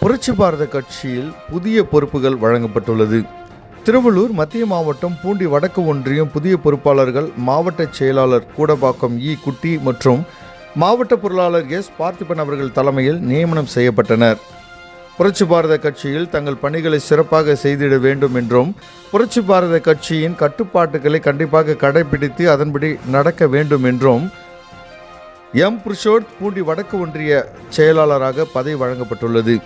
புரட்சி பாரத கட்சியில் புதிய பொறுப்புகள் வழங்கப்பட்டுள்ளது. திருவள்ளூர் மத்திய மாவட்டம் பூண்டி வடக்கு ஒன்றியம் புதிய பொறுப்பாளர்கள் மாவட்ட செயலாளர் கூடபாக்கம் இ. குட்டி மற்றும் மாவட்ட பொருளாளர் எஸ். பார்த்திபன் அவர்கள் தலைமையில் நியமனம் செய்யப்பட்டனர். புரட்சி பாரத கட்சியில் தங்கள் பணிகளை சிறப்பாக செய்திட வேண்டும் என்றும் புரட்சி பாரத கட்சியின் கட்டுப்பாட்டுகளை கண்டிப்பாக கடைபிடித்து அதன்படி நடக்க வேண்டும் என்றும் எம். புருஷோத் பூண்டி வடக்கு ஒன்றிய செயலாளராக பதவி வழங்கப்பட்டுள்ளது.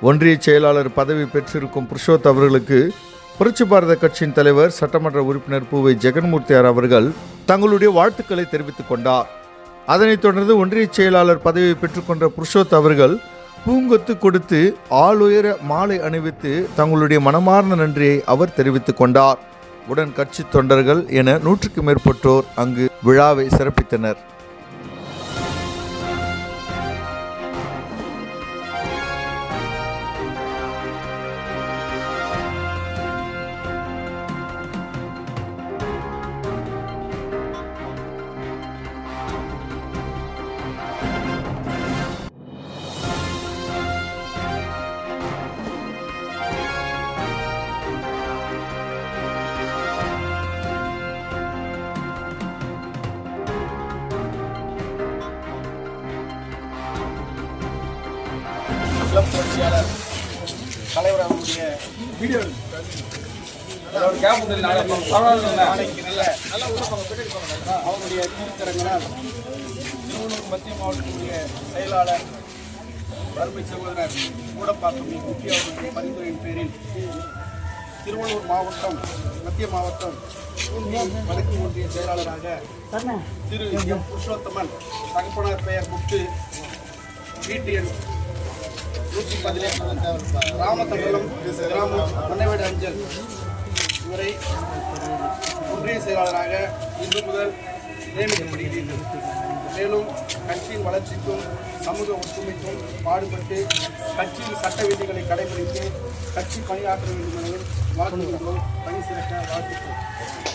ஒன்றிய செயலாளர் பதவி பெற்றிருக்கும் புருஷோத் அவர்களுக்கு புரட்சி பாரத கட்சியின் தலைவர் சட்டமன்ற உறுப்பினர் பூவை ஜெகன்மூர்த்தியார் அவர்கள் தங்களுடைய வாழ்த்துக்களை தெரிவித்துக் கொண்டார். அதனைத் தொடர்ந்து ஒன்றிய செயலாளர் பதவியை பெற்றுக்கொண்ட புருஷோத் அவர்கள் பூங்கொத்து கொடுத்து ஆளுயர மாலை அணிவித்து தங்களுடைய மனமார்ந்த நன்றியை அவர் தெரிவித்துக் கொண்டார். உடன் கட்சி தொண்டர்கள் என நூற்றுக்கு மேற்பட்டோர் அங்கு விழாவை சிறப்பித்தனர். கிளப் புரட்சியாளர் தலைவர் அவருடைய வீடியோ நாளைக்கு நல்ல அவருடைய திருத்தரங்களால் திருவள்ளூர் மத்திய மாவட்டத்துடைய செயலாளர் அருமை சகோதரர் கூடப்பாக்கம் இ. குட்டி அவர்களுடைய பரிந்துரையின் பேரில் திருவள்ளூர் மாவட்டம் மத்திய மாவட்டம் வடக்கு ஒன்றிய செயலாளராக திரு எம் புருஷோத்தமன் தகப்பனார் பெயர் முத்து வீட்டு எண் நூற்றி பதினேழு ராமதங்கலம் கிராமம் மன்னைவேடு அஞ்சல். இவரை ஒன்றிய செயலாளராக இன்று முதல் நியமிக்கப்படுகிறீர்கள் மேலும் கட்சியின் வளர்ச்சிக்கும் சமூக ஒற்றுமைக்கும் பாடுபட்டு கட்சியின் சட்ட விதிகளை கடைபிடித்து கட்சி பணியாற்ற வேண்டும் எனவும் வாழ்த்துகிறோம் பணி சிறக்க வாழ்த்துக்கிறோம்